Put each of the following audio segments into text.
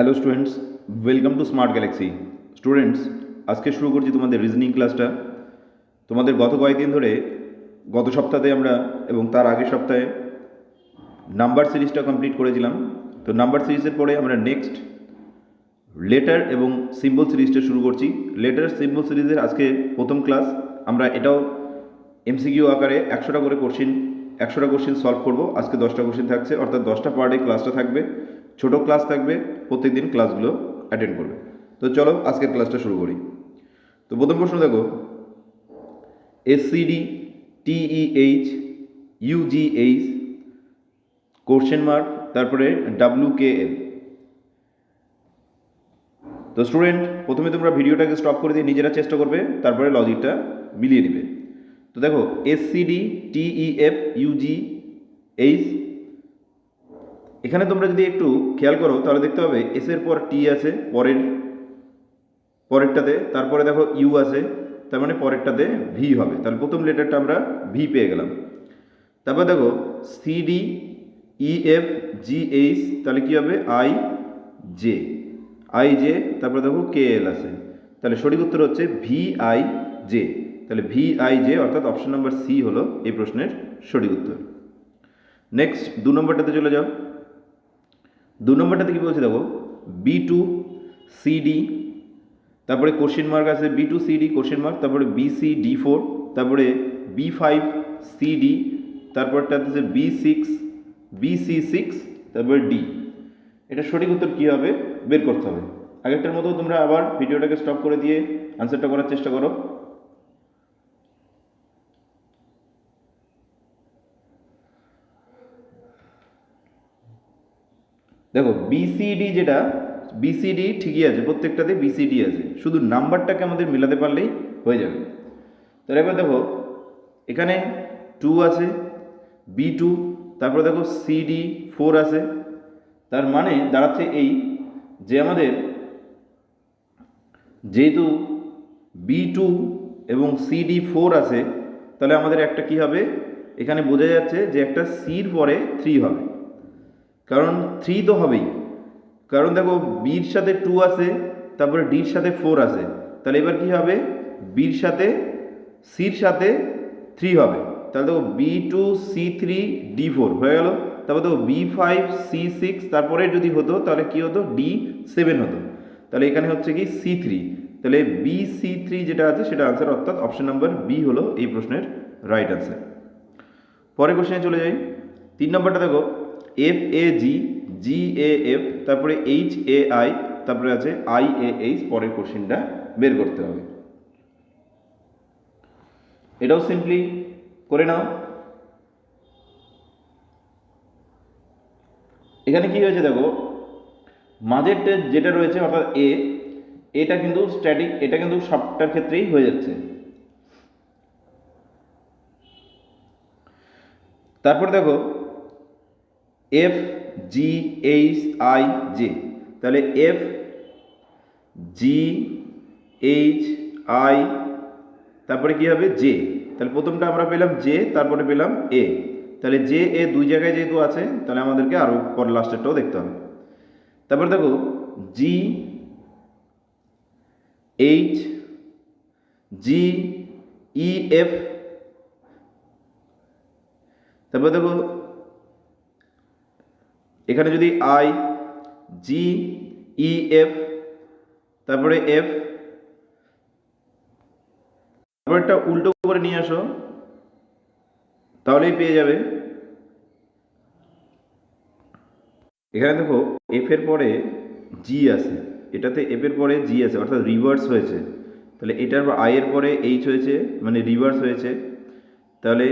Hello students welcome to smart galaxy students আজকে শুরু করছি তোমাদের রিজনিং ক্লাসটা তোমাদের গত কয়েকদিন ধরে, গত সপ্তাহে আমরা এবং তার আগের সপ্তাহে নাম্বার সিরিজটা কমপ্লিট করেছিলাম। তো নাম্বার সিরিজের পরে আমরা নেক্সট লেটার এবং সিম্বল সিরিজটা শুরু করছি। লেটার সিম্বল সিরিজের আজকে প্রথম ক্লাস আমরা এটাও এমসিকিউ আকারে একশোটা করে কোশ্চিন একশোটা কোশ্চিন সলভ করব। আজকে দশটা কোশ্চিন থাকছে, অর্থাৎ দশটা পার ডে ক্লাসটা থাকবে। ছোট ক্লাস থাকবে প্রত্যেকদিন ক্লাসগুলো অ্যাটেন্ড করবে। তো চলো আজকের ক্লাসটা শুরু করি। তো প্রথম প্রশ্ন দেখো। S C D T E H U G H question mark তারপরে ডাব্লিউ কে এল তো স্টুডেন্ট প্রথমে তোমরা ভিডিওটাকে স্টপ করে দিয়ে নিজেরা চেষ্টা করবে, তারপরে লজিকটা মিলিয়ে নিবে। তো দেখো এসসিডি টিইএফ ইউজি এইচ এখানে তোমরা যদি একটু খেয়াল করো, তাহলে দেখতে পাবে এস এর পর টি আছে, পরের, পরেরটাতে, তারপরে দেখো ইউ আছে, তার মানে পরেরটাতে ভি হবে। তাহলে প্রথম লেটারটা আমরা ভি পেয়ে গেলাম। তারপর দেখো সিডি এফ জি এইচ তাহলে কী হবে? আই জে আই জে তারপরে দেখো কে এল আছে। তাহলে সঠিক উত্তর হচ্ছে ভি আই জে তাহলে ভি আই জে অর্থাৎ অপশন নাম্বার সি হলো এই প্রশ্নের সঠিক উত্তর। নেক্সট দু নম্বরটাতে চলে যাও। দু নম্বরটাতে কী বলছে দেখো? বি টু সিডি তারপরে কোশ্চেন মার্ক আছে B two C D question mark তারপরে বি সি ডি ফোর তারপরে বি ফাইভ সিডি তারপরটা হচ্ছে B six B C six তারপরে ডি এটা সঠিক উত্তর কী হবে? বের করতে হবে। আগেরটার মতো তোমরা আবার ভিডিওটাকে স্টপ করে দিয়ে আনসারটা করার চেষ্টা করো দেখো বিসিডি যেটা বিসিডি ঠিকই আছে, প্রত্যেকটাতে বিসিডি আছে, শুধু নাম্বারটাকে আমাদের মেলাতে পারলেই হয়ে যাবে। তাহলে এবার দেখো, এখানে টু আছে বি টু তারপরে দেখো সিডি ফোর আছে, তার মানে দাঁড়াচ্ছে এই যে আমাদের যেহেতু বি টু এবং সিডি ফোর আছে, তাহলে আমাদের একটা কি হবে? এখানে বোঝা যাচ্ছে যে একটা সির পরে থ্রি হবে। কারণ থ্রি তো হবেই। কারণ দেখো বির সাথে টু আছে, তারপরে ডির সাথে ফোর আছে। তাহলে এবার কি হবে? বির সাথে, সির সাথে থ্রি হবে। তাহলে দেখো B two C three D four হয়ে গেল। তারপর দেখো বি ফাইভ সি সিক্স তারপরে যদি হতো, তাহলে কি হতো? ডি সেভেন হতো। তাহলে এখানে হচ্ছে কি সি থ্রি তাহলে বি সি থ্রি যেটা আছে, সেটা আনসার অর্থাৎ অপশন নাম্বার বি হলো এই প্রশ্নের রাইট আনসার পরের কোশ্চেনে চলে যাই। তিন নম্বরটা দেখো। F A G G A F তারপরে এইচ এ আই তারপরে আছে আই এ এইচ পরের কোশ্চেনটা বের করতে হবে। এটাও সিম্পলি করে নাও। এখানে কি হয়েছে দেখো, মাঝেরটা যেটা রয়েছে, অর্থাৎ এ এটা কিন্তু স্ট্যাটিক এটা কিন্তু সবটার ক্ষেত্রেই হয়ে যাচ্ছে। তারপর দেখো F G H I J তাহলে এফ জি এইচ আই তারপরে কি হবে? জে তাহলে প্রথমটা আমরা পেলাম জে তারপরে পেলাম এ তাহলে জে এ দুই জায়গায় যেহেতু আছে, তাহলে আমাদেরকে আরও পর লাস্টেরটাও দেখতে হবে। তারপরে দেখো G H G E F তারপরে দেখো এখানে যদি আই জি ই এফ তারপরে এফ তারপরটা উল্টো করে নিয়ে আসো, তাহলেই পেয়ে যাবে। এখানে দেখো এফ এর পরে জি আছে। এটাতে এফ এর পরে জি আছে, অর্থাৎ রিভার্স হয়েছে। তাহলে এটার আই এর পরে এইচ হয়েছে মানে রিভার্স হয়েছে। তাহলে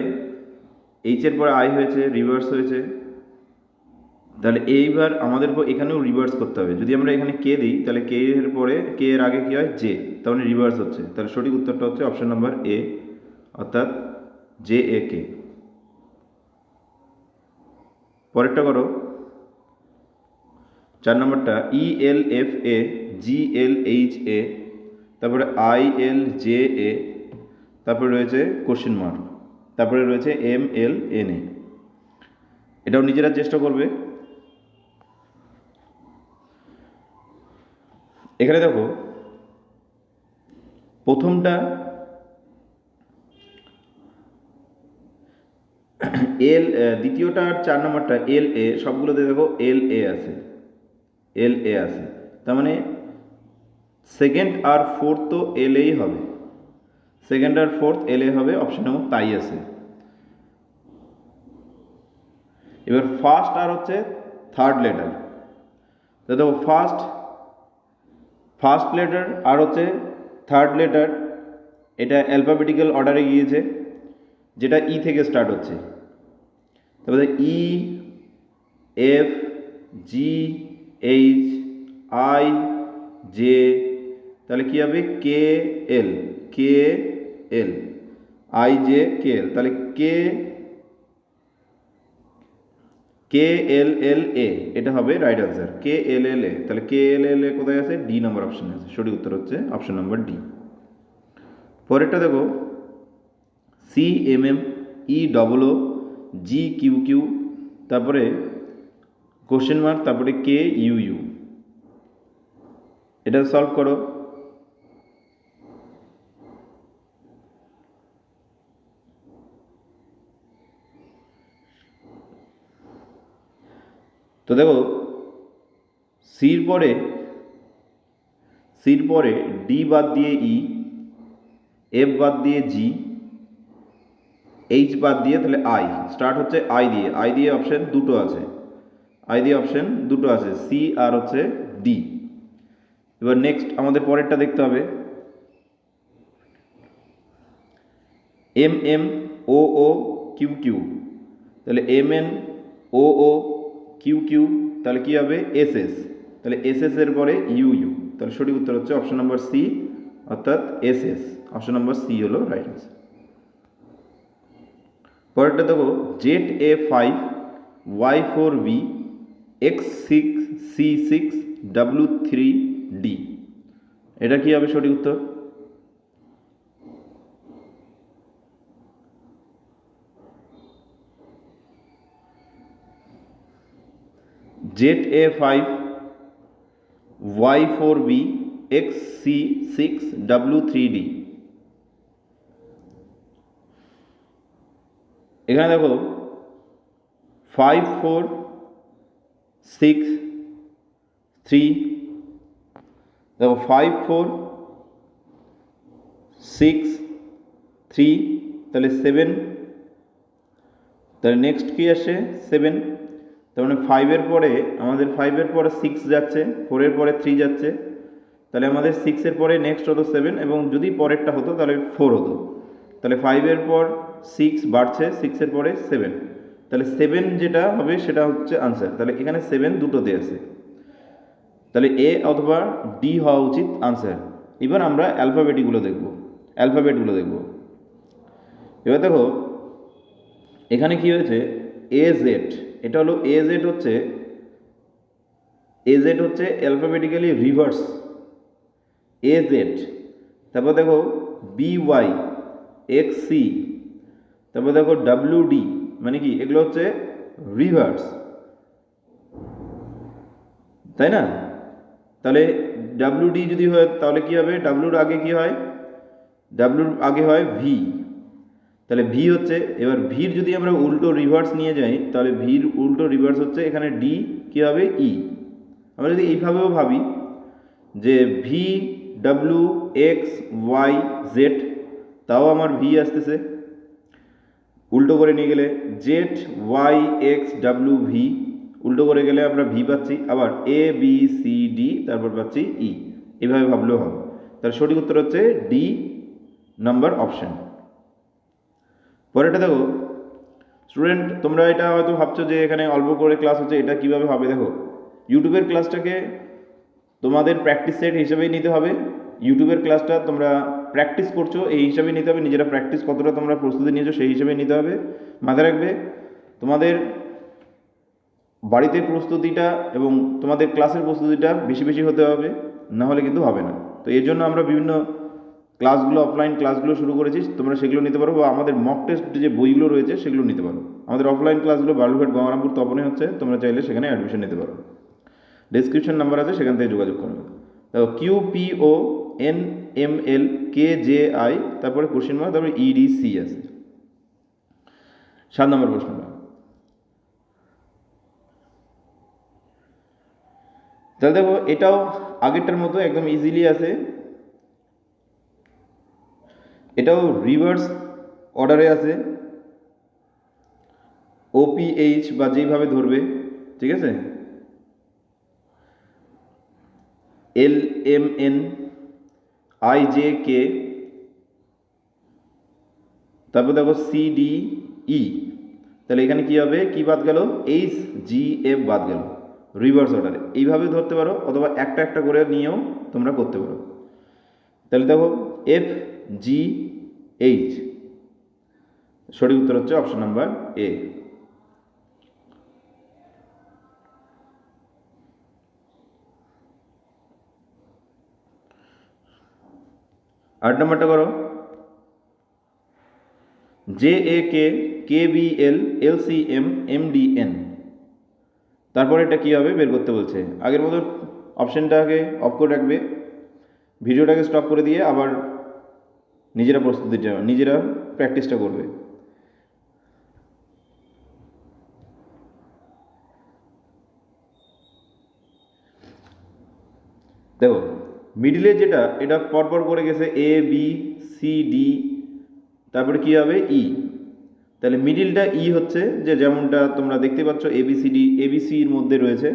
এইচ এর পরে আই হয়েছে রিভার্স হয়েছে। তাহলে এইবার আমাদের এখানেও রিভার্স করতে হবে। যদি আমরা এখানে কে দিই, তাহলে কে এর পরে কে এর আগে কী হয়? জে তাহলে রিভার্স হচ্ছে। তাহলে সঠিক উত্তরটা হচ্ছে অপশন নাম্বার এ অর্থাৎ জে এ কে পরেরটা করো। চার নম্বরটা ই L F A G L H A তারপরে আই এল জে এ তারপরে রয়েছে কোশ্চেন মার্ক তারপরে রয়েছে এম এল এন এ এটাও নিজেরা চেষ্টা করবে। এখানে দেখো, প্রথমটা এল দ্বিতীয়টা আর চার নম্বরটা এল, এ, সবগুলোতে দেখো এল, এ আছে। এল, এ আছে। তার মানে সেকেন্ড আর ফোর্থ তো এল, এই হবে। সেকেন্ড আর ফোর্থ এল, এ হবে অপশনেও তাই আছে। এবার ফার্স্ট আর হচ্ছে থার্ড লেটার। দেখো, ফার্স্ট ফার্স্ট লেটার আর হচ্ছে থার্ড লেটার, এটা অ্যালফাবেটিক্যাল অর্ডারে গিয়েছে, যেটা ই থেকে স্টার্ট হচ্ছে। তারপরে E F G H I J তাহলে কী হবে? কে এল কে এল আই জে কে এল তাহলে কে কে এল এল এ এটা হবে রাইট আনসার কে এল এল এ তাহলে কে এল এল এ কোথায় আছে? ডি নম্বর অপশন আছে। সঠিক উত্তর হচ্ছে অপশন নম্বর ডি পরেরটা দেখো। C M M E double O G Q Q তারপরে কোশ্চেন মার্ক তারপরে কে ইউ ইউ এটা সলভ করো। তো দেখো, সির পরে সির পরে ডি বাদ দিয়ে ই এফ বাদ দিয়ে জি এইচ বাদ দিয়ে তাহলে আই স্টার্ট হচ্ছে আই দিয়ে। আই দিয়ে অপশন দুটো আছে। আই দিয়ে অপশন দুটো আছে সি আর হচ্ছে ডি এবার নেক্সট আমাদের পরেরটা দেখতে হবে। M M O O Q Q তাহলে M N O O Q Q, তাহলে কী হবে? S S. তাহলে এস এস এর পরে ইউ ইউ। তাহলে সঠিক উত্তর হচ্ছে অপশন নাম্বার সি, অর্থাৎ S S. Option number C হলো রাইট আনসার পরেরটা দেখো, Z A five Y four B X six C six W three D. এটা কী হবে সঠিক উত্তর? Z A five Y four B X C six W three D এখানে দেখো ফাইভ ফোর সিক্স থ্রি দেখো ফাইভ ফোর সিক্স থ্রি তাহলে seven তাহলে নেক্সট কী আসে? সেভেন তার মানে ফাইভের পরে, আমাদের ফাইভের পরে সিক্স যাচ্ছে ফোরের পরে থ্রি যাচ্ছে, তাহলে আমাদের সিক্সের পরে নেক্সট হতো সেভেন এবং যদি পরেরটা হতো তাহলে ফোর হতো। তাহলে ফাইভের পর সিক্স বাড়ছে সিক্সের পরে সেভেন তাহলে সেভেন যেটা হবে সেটা হচ্ছে আনসার তাহলে এখানে সেভেন দুটোতে আছে। তাহলে এ অথবা ডি হওয়া উচিত আনসার এবার আমরা অ্যালফাবেটিগুলো দেখব। অ্যালফাবেটগুলো দেখব। এবার দেখো, এখানে কি হয়েছে? এ জেড এটা হলো এ জেড হচ্ছে এ জেড হচ্ছে অ্যালফাবেটিক্যালি রিভার্স এ জেড তারপর দেখো বি ওয়াই এক্স সি তারপর দেখো ডাব্লিউ ডি মানে কি? এগুলো হচ্ছে রিভার্স তাই না? তাহলে ডাব্লিউ ডি যদি হয় তাহলে কি হবে? ডাব্লিউর আগে কি হয়? ডাব্লিউর আগে হয় ভি তাহলে ভি হচ্ছে, এবার ভির যদি আমরা উল্টো রিভার্স নিয়ে যাই, তাহলে ভির উল্টো রিভার্স হচ্ছে এখানে ডি কী হবে? ই আমরা যদি এইভাবেও ভাবি যে V W X Y Z তাও আমার ভি আসতেছে। উল্টো করে নিয়ে গেলে Z Y X W V উল্টো করে গেলে আমরা ভি পাচ্ছি। আবার এ বি সি ডি তারপর পাচ্ছি ই এভাবে ভাবলেও হবে। তার সঠিক উত্তর হচ্ছে ডি নাম্বার অপশন পরেরটা দেখো স্টুডেন্ট তোমরা এটা হয়তো ভাবছ যে এখানে অল্প করে ক্লাস হচ্ছে, এটা কীভাবে হবে? দেখো ইউটিউবের ক্লাসটাকে তোমাদের প্র্যাকটিস সেট হিসেবেই নিতে হবে। ইউটিউবের ক্লাসটা তোমরা প্র্যাকটিস করছ, এই হিসাবেই নিতে হবে। নিজেরা প্র্যাকটিস কতটা তোমরা প্রস্তুতি নিয়েছো, সেই হিসেবেই নিতে হবে। মাথায় রাখবে, তোমাদের বাড়িতে প্রস্তুতিটা এবং তোমাদের ক্লাসের প্রস্তুতিটা বেশি বেশি হতে হবে, না হলে কিন্তু হবে না। তো এর জন্য আমরা বিভিন্ন ক্লাসগুলো অফলাইন ক্লাসগুলো শুরু করেছি তোমরা সেগুলো নিতে পারো বা আমাদের মক টেস্ট যে বইগুলো রয়েছে সেগুলো নিতে পারো। আমাদের অফলাইন ক্লাসগুলো বালুঘাট গঙ্গারামপুর তপনে হচ্ছে, তোমরা চাইলে সেখানে অ্যাডমিশন নিতে পারো। ডিসক্রিপশন নাম্বার আছে, সেখান থেকে যোগাযোগ করবে দেখো Q P O N M L K J I তারপরে কোশ্চেন মার্ক তারপরে ইডি সি আছে সাত নম্বর প্রশ্নটা তাহলে দেখো, এটাও আগেরটার মতো একদম ইজিলি আছে। এটাও রিভার্স অর্ডারে আছে। ওপিএইচ বা যেইভাবে ধরবে, ঠিক আছে? L M N I J K তারপর দেখো সি ডি ই তাহলে এখানে কি হবে? কি বাদ গেল? এইচ জি এফ বাদ গেল। রিভার্স অর্ডারে এইভাবে ধরতে পারো, অথবা একটা একটা করে নিয়েও তোমরা করতে পারো। তাহলে দেখো এফ জি এইচ সঠিক উত্তর হচ্ছে অপশন নাম্বার এ আট নম্বরটা করো। J A K K B L L C M M D N তারপরে এটা কী হবে? বের করতে বলছে। আগের মতো অপশানটাকে অফ করে রাখবে। ভিডিওটাকে স্টপ করে দিয়ে আবার নিজেরা প্রস্তুতিটা নিজেরা প্র্যাকটিসটা করবে। দেখো মিডিলে যেটা, এটা পরপর করে গেছে এ বি সি ডি তারপরে কী হবে? ই তাহলে মিডিলটা ই হচ্ছে যে যেমনটা তোমরা দেখতে পাচ্ছ এবিসিডি এবিসির মধ্যে রয়েছে।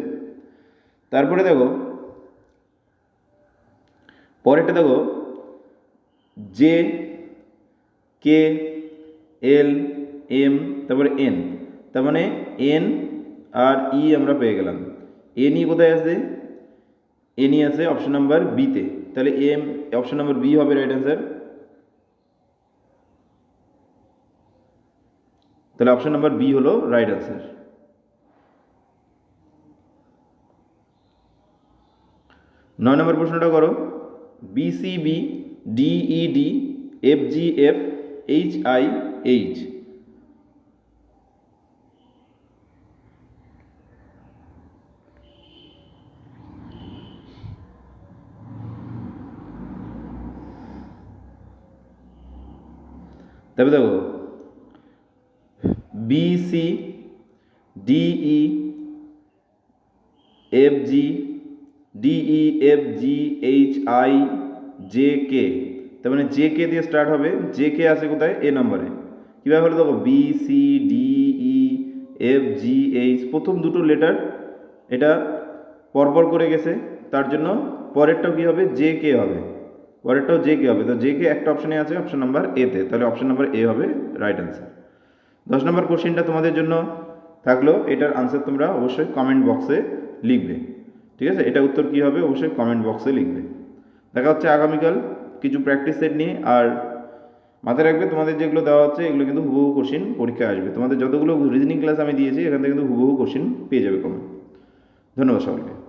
তারপরে দেখো, পরেরটা দেখো জে কে এল, এম, তারপরে এন। তার মানে এন আর ই আমরা পেয়ে গেলাম। এন ই কোথায় আছে এনই আছে অপশন নাম্বার বিতে তাহলে এম অপশন নাম্বার বি হবে রাইট অ্যান্সার তাহলে অপশন নাম্বার বি হলো রাইট অ্যান্সার নয় নম্বর প্রশ্নটা করো। B C B D E D F G F H I H তবে দেখো B C D E F G D E F G H I J K তার মানে J K দিয়ে স্টার্ট হবে। জে কে আছে কোথায়? এ নাম্বারে। কীভাবে হলো দেখো? B C D E F G H প্রথম দুটো লেটার এটা পরপর করে গেছে। তার জন্য পরেরটাও কী হবে? জে কে হবে। পরেরটাও জে কে হবে। তো জে কে একটা অপশানে আছে অপশন নাম্বার এতে তাহলে অপশন নাম্বার এ হবে রাইট অ্যান্সার দশ নম্বর কোশ্চেনটা তোমাদের জন্য থাকল। এটার আনসার তোমরা অবশ্যই কমেন্ট বক্সে লিখবে। ঠিক আছে? এটা উত্তর কী হবে? অবশ্যই কমেন্ট বক্সে লিখবে। দেখা হচ্ছে আগামীকাল কিছু প্র্যাকটিস সেট নিয়ে আর মাথায় রাখবে তোমাদের যেগুলো দেওয়া হচ্ছে এগুলো কিন্তু হুবহু কোশ্চিন পরীক্ষায় আসবে। তোমাদের যতগুলো রিজনিং ক্লাস আমি দিয়েছি এখান থেকে কিন্তু হুবহু কোশ্চিন পেয়ে যাবে কমে ধন্যবাদ সকলকে।